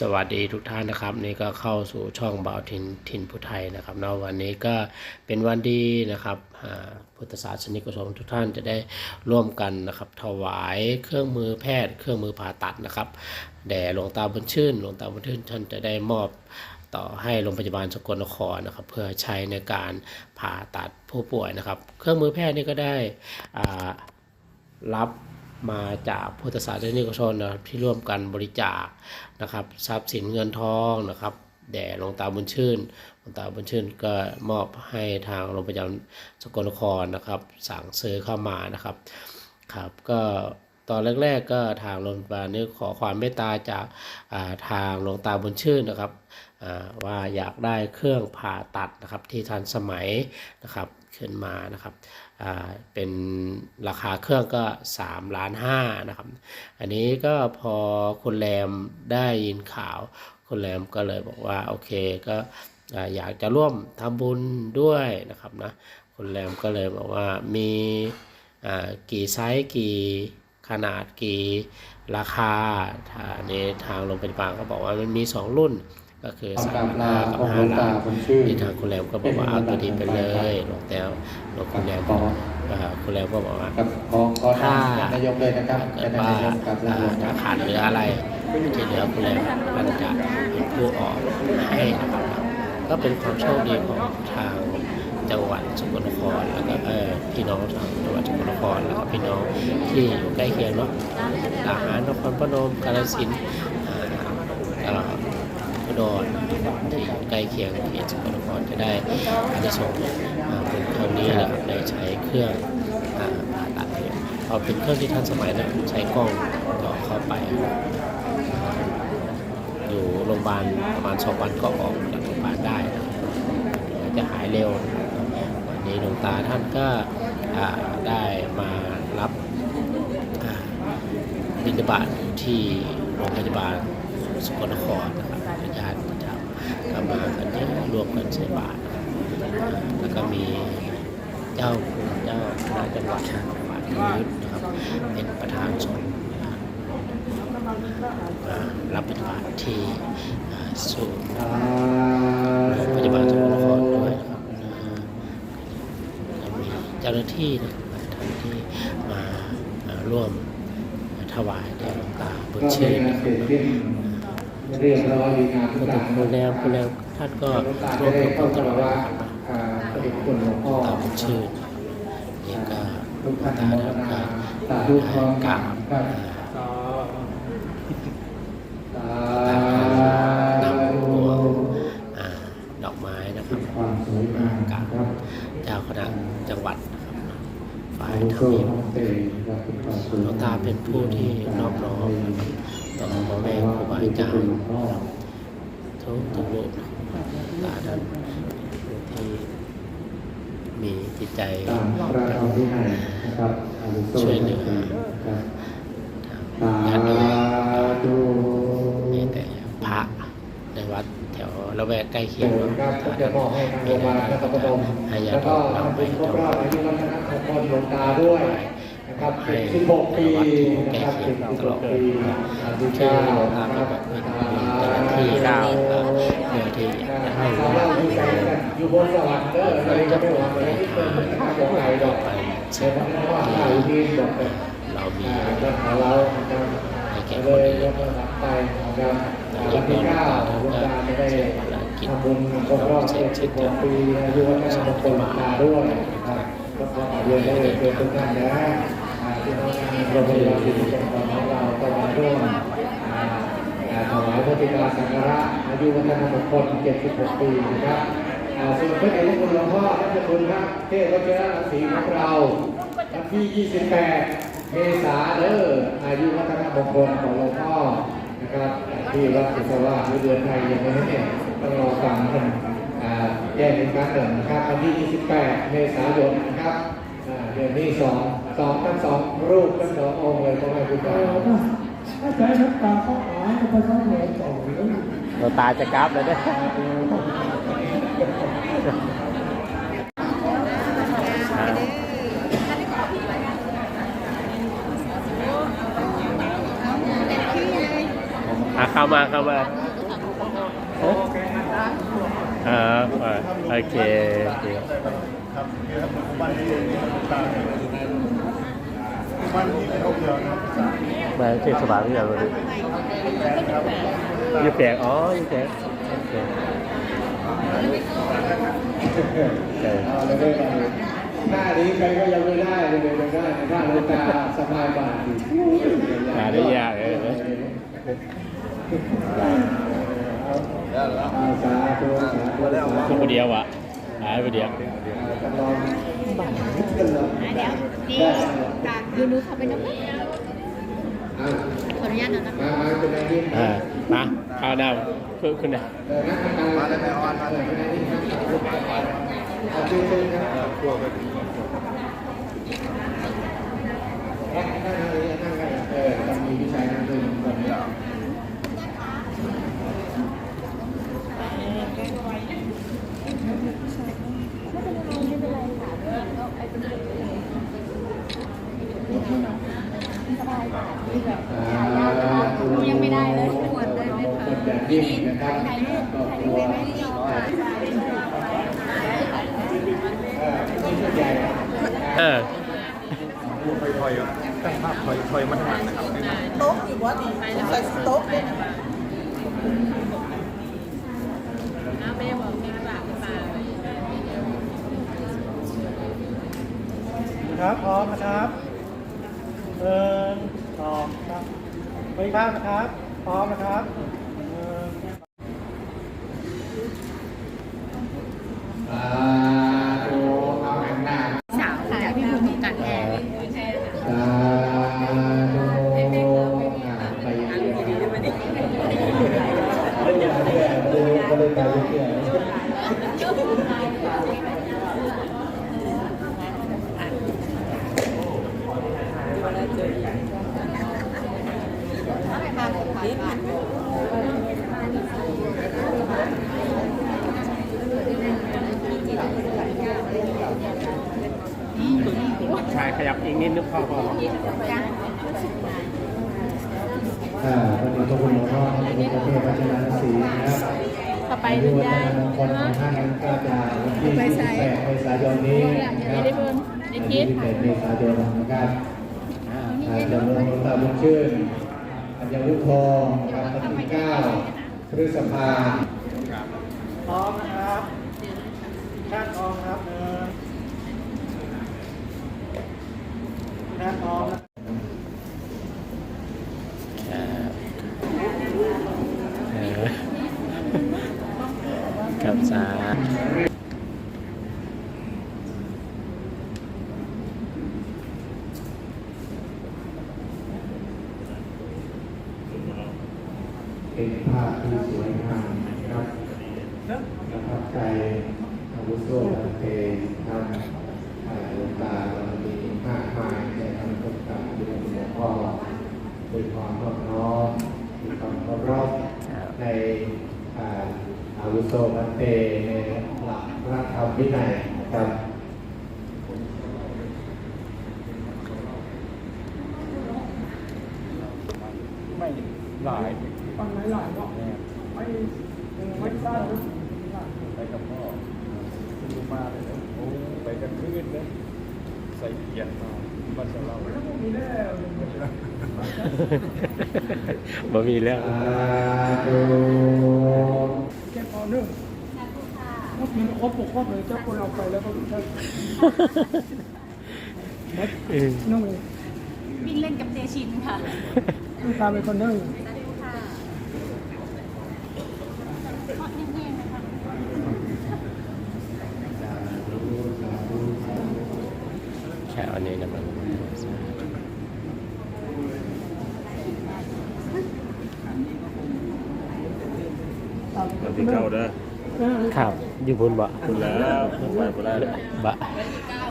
สวัสดีทุกท่านนะครับ นี่ก็เข้าสู่ช่องบ่าวทินทินพุทไทยนะครับเนาะวันนี้ก็เป็นวันดีนะครับพุทธศาสนิกชนทุกท่านจะได้ร่วมกันนะครับ ถวายเครื่องมือแพทย์ เครื่องมือผ่าตัดนะครับแด่หลวงตาบุญชื่นหลวงตาบุญชื่นท่านจะได้มอบต่อให้โรงพยาบาลสกลนครนะครับ เพื่อใช้ในการผ่าตัดผู้ป่วยนะครับ เครื่องมือแพทย์นี่ก็ได้รับ มาจากพุทธศาสนิกชนนะครับที่ร่วมกันบริจาคนะครับทรัพย์สินเงินทองนะครับแด่หลวงตาบุญชื่นหลวงตาบุญชื่นก็มอบให้ทางโรงพยาบาลสกลนครนะครับ สั่งซื้อเข้ามานะครับครับก็ตอนแรกๆก็ทางโรงพยาบาลนี้ขอความเมตตาจากาทางหลวงตาบุญชื่นนะครับว่าอยากได้เครื่องผ่าตัดนะครับที่ทันสมัยนะครับขึ้นมานะครับ เป็นราคาเครื่องก็ 3 ล้านห้านะครับ อันนี้ก็พอคุณแรมได้ยินข่าว คุณแรมก็เลยบอกว่าโอเคก็อ่าอยากจะร่วมทำบุญด้วยนะครับนะคุณแรมก็เลยบอกว่ามีกี่ไซส์กี่ขนาดกี่ราคาในทางโรงพยาบาลก็บอกว่ามันมี 2 รุ่น ก็คือทำสามการล้านลาห้าของกับหลวงห้าตาล้านบุญชื่นที่ทางคุณแรมก็บอกว่าเอาตัวนี้ไปเลยหลวงแต้วหลวงคุณแรมก็อ่าคุณแรมก็บอกว่ากับขอขอถ้าทางนายกเลยนะครับเกิเป็ดนว่านายกกับอ่าหลวงถ้าขาดเหลืออะไรที่เหลือคุณแรมมันจะเป็นผู้ออกให้นะครับก็เป็นความโชคดีของทางจังหวัดสกลนครแล้วก็เออพี่น้องทางจังหวัดสกลนครแล้วก็พี่น้องที่อยู่ใกล้เคียงเนาะทหารนครพนมกาฬสินธุ์อ่าเอ่ออุ ดรที่ใกล้เคียงเขตสกลนครจะได้อานิสงส์อ่าเป็นครั้งนี้นะครับได้ใช้เครื่องอ่าผ่าตัดเนี่ยพอเป็นเครื่องที่ทันสมัยนะใช้กล้องต่อเข้าไป อยู่โรงพยาบาลประมาณสองวันก็ออกจากโรงพยาบาลได้นะจะหายเร็ววันนี้หลวงตาท่านก็ได้มารับบิณฑบาตอยู่ที่โรงพยาบาล สกลนครนะครับญาติประจำก็มากันเยอะรวมกันใส่บาตรนะครับแล้วก็มีเจ้าคุณเจ้าคณะจังหวัดจังหวัดยุทธนะครับ เป็นประธานสงฆ์รับปฏิบัติที่อ่าศูนย์สาโรงพยาบาลสกลนครด้วยนะครับอ่าก็มีเจ้าหน้าที่นะท่านที่มาร่วมถวายแด่หลวงตาบุญชื่นนงานะนครับ เรียบร้อยดีงามทุกอย่างงคุณแรมคุณแรมท่านก็หลวงตาร่วมกับเข้าตคารลว่าพระเดชคุณหลวงพ่อตาบุญชื่นนี่ก็ลทุกงท่านตาโมทท่านนาก็สาธุพร้อมกกัราบนครับอ่าสาธุอ่าดอกไม้นะครับความสวยงามกับครับเจ้าคณะจังหวัดนะครับฝ่ายธรรมเนียมทั้งเตและเป็นความสวยหลวงตาเป็นผู้ที่นอบน้อมนะครับ ต่อพ่อแม่ครูบาอาจารย์ทุกทุกรูปตาท่านที่มีจิตใจช่วยเหลือครับทางสาญาติโยมธุมีแต่พระในวัดแถวละแวกใกล้เคียงเดี๋ยวเนาะครับก็จะมอบให้ทางโรงพยาบาลนครพนมให้ญาแล้วติโยก็มนำไปทำบุญครบรอบวายอายุวัฒนะของคนหลวงตาด้วย นะครับเป็น16ปีนะครับเป็น16ปีอายุที่เก้าหลวงตานะคก็รับแบบมีเจ้าหน้าที่เก้าเพื่อที่จะให้สาวเราอยู่ใจกันอยู่บนสวรรค์เด้อเราจะไม่หวังอะไรที่เป็นข้าของใครดอกไปเชื่อว่าว่าเราดีบอกเป็นเรามีอ่าเรื่องของเรานะครับให้แก่เลคนยอื่นยกระดับไปนะครับวันที่เก้าหลวงตาจะได้ทำบุญครบรอบ76ปีอายุวัฒนธรรมคนหลวงตาด้วยนะครับก็ขอ เรียนได้เลยเป็นทุกท่านนะที่น้องงานโรงพยาบาลที่เป็นของเราก็มาร่วมถวายพระติกาสังฆราชอายุวัฒนธรรมคน76 ปีนะครับส่วนพระเดชพระคุณหลวงพ่อท่านเจ้าคุณพระเทพวชิรศรีของเราวันที่ 28 เมษาเด้ออายุวัฒนมงคลของหลวงพ่อนะครับที่วัดสุสวาหรือเดือนไทยยังไม่ได้ต้องรอฟังกัน อ่าแจ้งอีกครั้งหนึ่งนะครับวันที่ 28 เมษายนนะครับอ่าเดือนนี้สองสองทั้งสองรูปทั้งสององค์เลยพ่อแม่ครูบาถ้าใช้น้ำตาเขาหายก็ไปเข้าแหวนต่อหรือหลวงตาจะกราบเลยเด้ออะเข้ามาเข้ามาอ่าโอเค โอเคครับนี่ครับวันที่ต่างวันที่เขาเดียวนะมาเทศบาลที่ไหนมาดูยี่แปดอ๋อยี่แปดโอเคโอเคเอาเลยได้เลยหน้านี้ใครก็ยังไม่ได้เลยเลยได้หน้าลูกตาสบายบาทดีหาได้ยากเลยนะเอาสาธุสาธุสาธุทุก คนเดียวอะหายไปเดียวองบัตรกันเดี๋ยวดีดูนูเขาไปน้ำมันอ่าขออนุญาตนะนะมามาเป็นไงนี่อ่ามาข้าวหน้าขึ้นขึ้นะเนักการมาได้ไหมออนมาเลยเป็นไงนี่ครับเอาเชิญเชิญครับพวกนั่งนั่งเลยนั่งกันเออต้องมีวิชัยนั่งด้วยคนนี้ ยังไม่ได้เลยควรได้ไหมคะ คนแบบนี้นะครับครอบครัวใหญ่ เออคอยๆตั้งภาพคอยๆมันหันนะครับโต๊ะอยู่ว่าดีใส่โต๊ะเลยครับพร้อมนะครับเอินสอครับไปข้างนะครับ พร้อมนะครับเอิน อ่าโอ้เอาแห่งหน้า สาวค่ะพี่ภูมิของการแพทย์ สาธุอ่าไปเรื่อยๆเรื่อยๆเรื่อยๆเรื่อยๆ ชายขยับอีกนิดนึงพอพออ่าวันนี้พระคุณหลวงพ่อพระคุณพระเทพพัชรศรีนะครับต่อไปอายุเดินวัฒได้นมงคลของท่านนั้นก็จะวันที่28เมษายนนี้นะครับวันที่28เมษายนนะครับอาจจะลงตาบุญชื่นอาจจะวุฒทองครับวันที่9พฤษภาพร้อมนะครับข้างพร้อมครับ เอินข้างพร้อมนะเออกับสาเป็นภาพที่สวยงามนะครับประทับใจอาวุโสตั้งแต่ทำอ่าหลวงตาเรามีมากมาย ดูหลวงพ่อด้วยความรอบน้อมมีความเคารพในอาวุโสตั้งแต่ในหลักพระธรรมวินัยนะครับไม่หลายฟังไหนหลายบอกไม่ไม่ทราบไปกับพ่อดูมาเลยนะโอ้ไปกันคืนเลยใส่เกียร์มาบัตรเราแล้วพวกนี้ได้ บ่มีแล้วสาธุแค่พอหนึ่งเมื่อกี้ครบปกครบเลยเจ้าคนเราไปแล้วก็ใช่เออนุ่งเลยวิ่งเล่นกับเจชินค่ะคือตามไปคนหนึ่งแค่อันนี้นะมัน วันที่เก้าเด้อครับอยู่บุญบ่คุณแล้วไปไปได้เลยบะเก้า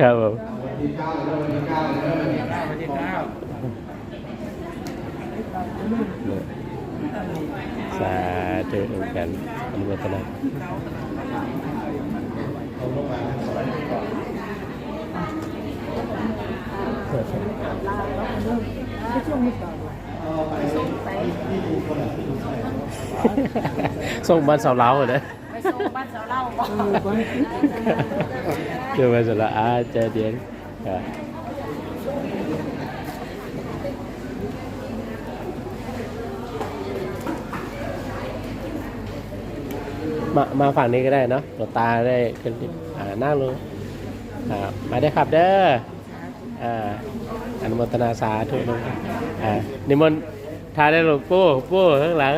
ครับผมวันที่เก้าแล้ววันที่เก้าแล้ววันที่เก้าสาธุเหมือนกันอนุโมทนาไม่ช่วงมุตตา ส่งบ้านเสาเล้าเลยไปส่งบ้านเสาเล่าบอกเจอบ้านเสาเล้าอ่าเจอเดียนอ่ามามาฝั่งนี้ก็ได้เนาะหลวงตาได้ขึ้นที่อ่านั่งลงอ่ามาได้ครับเด้ออ่าอนุโมทนาสาธุลงอ่านิมนต์ทานได้หลวงปู่ปู่ข้างหลัง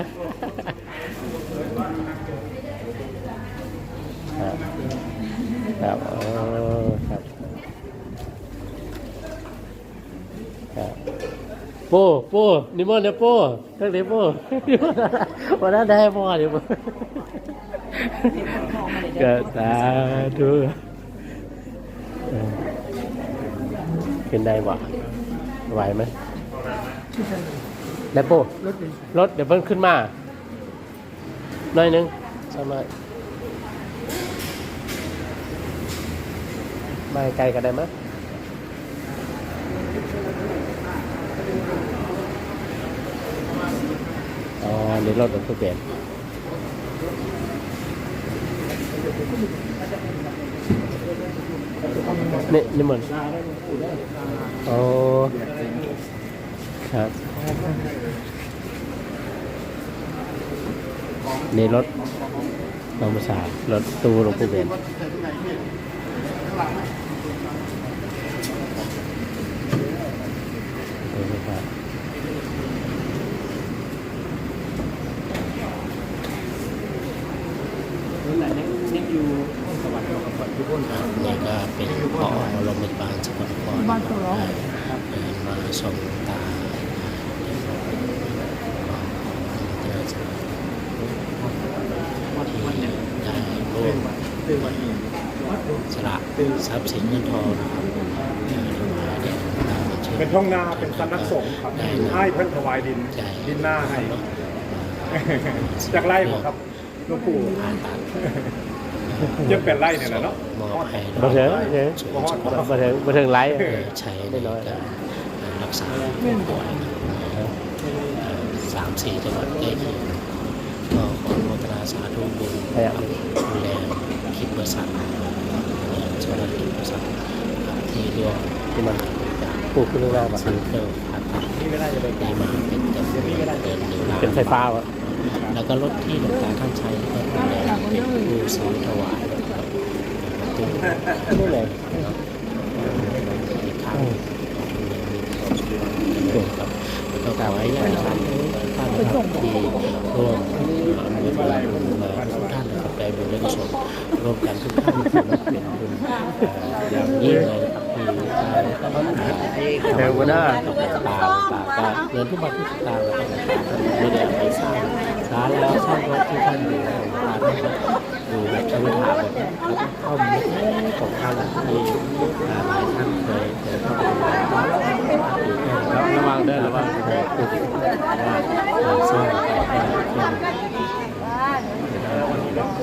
ครับ ครับอ๋อครับครับปูปูนิมนต์นะปูทั้งนี้ปูนิมนต์วันนั้นได้พ่อเดี๋ยวปูเกิดสาธุเออขึ้นได้บ่ไหวไหมได้ปูรถเดี๋ยวเพิ่งขึ้นมาหน่อยนึงสามารถ ม่ไกลกันได้ไหมยอ๋อนี่รถมันเปลี่ยนนี่นี่มันโอ๋อครับ นี่รถธรรมาสตร์รถตู้หลวงปู่เบน เออครับ นี่ก็เป็นพอโรงพยาบาลสกลนครบ้านตัวร้องมาส่งตาที่ได้ร่วมสละทรัพย์สินเงินทองนะครับเป็นท้องนาเป็นสำนักสงฆ์ครับให้เพิ่นถวายดินดินหน้าให้จากไร่ผมครับ ลวงปู่ผ่าตัดเจ็บเป็นไร่เนี่ยแหละเนาะมอบให้บ่เถิงเถิงส่วนมาถึงมาถึงไลฟ์ใช้ในการรักษาผู้ป่วยสามสี่จังหวัดใกล้เคียงก็ขออนุโมทนาสาธุบุญกับดูแลคิดบริษัทชาวบ้านคิดบริษัทที่ร่วมที่มันปลูกขึ้นหน้าบ้านซื้อเครื่องผ่าตัดนี่มาเป็นจำนวนเกินหนึ่งล้านเป็นไฟฟ้าวะ แล้วก็รถที่หลวงตาท่านใช้ก็ดูแลเป็นผู้ซื้อถวายนะครับตู้นี่เลยอีกครั้งครับก็ขอให้ญาติท่านท่านนะครับที่ร่วมมทนาบุญมาทุกท่านนะครับได้บุญและกุศลร่วมกันทุกท่านเป็นบุญอย่างยิ่งเลยนะครับ เดี๋ยววันหน้ากับตาตากเงินทุกบาททุกสตางค์นะครับไม่ได้เอาไปสร้างสร้างแล้วสร้างรถที่ท่านอยู่ตาท่านก็อยู่แบบช้เวลาแบบข้าเล็กของท่านที่หลายท่านเคยเคยเข้าไปดูอยู่แค่ระวังเด้ระวังเคยพูดว่าสร้างไปแค่เ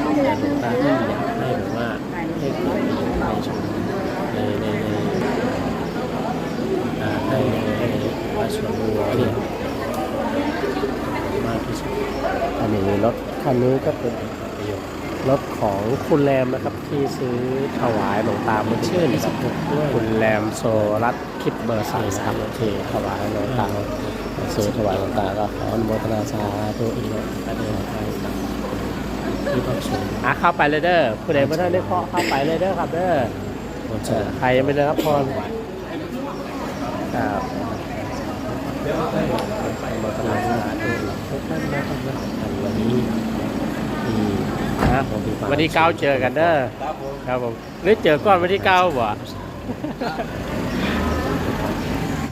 พียงแต่หลวงตาท่อยากให้แบบว่าให้เกิด ในชมในในในอ่าในในวัดสวนบัวเนี่มากที่สุดอันนี้รถคันนี้ก็เป็นประโยชน์รถของคุณแรมนะครับที่ซื้อถวายหลวงตาบุญชื่นนะครับคุณแรมโซรัตคิดเบอร์สามนะครับที่ถวายหลวงตาซื้อถวายหลวงตาก็ขออนุโมทนาสาธุอีกนะประ เดินทางต่างอะเข้าไปเลยเด้อผู้ใดไม่ได้ได้เคาะเข้าไปเลยเด้อครับเด้อควรเจอใครยังไม่ได้รับพรครับมาตลาดสาธุทุกท่านนะครับวันนี้ที่นะวันที่เก้าเจอกันเด้อครับผมหรือเจอก่อนวันที่เก้าบ่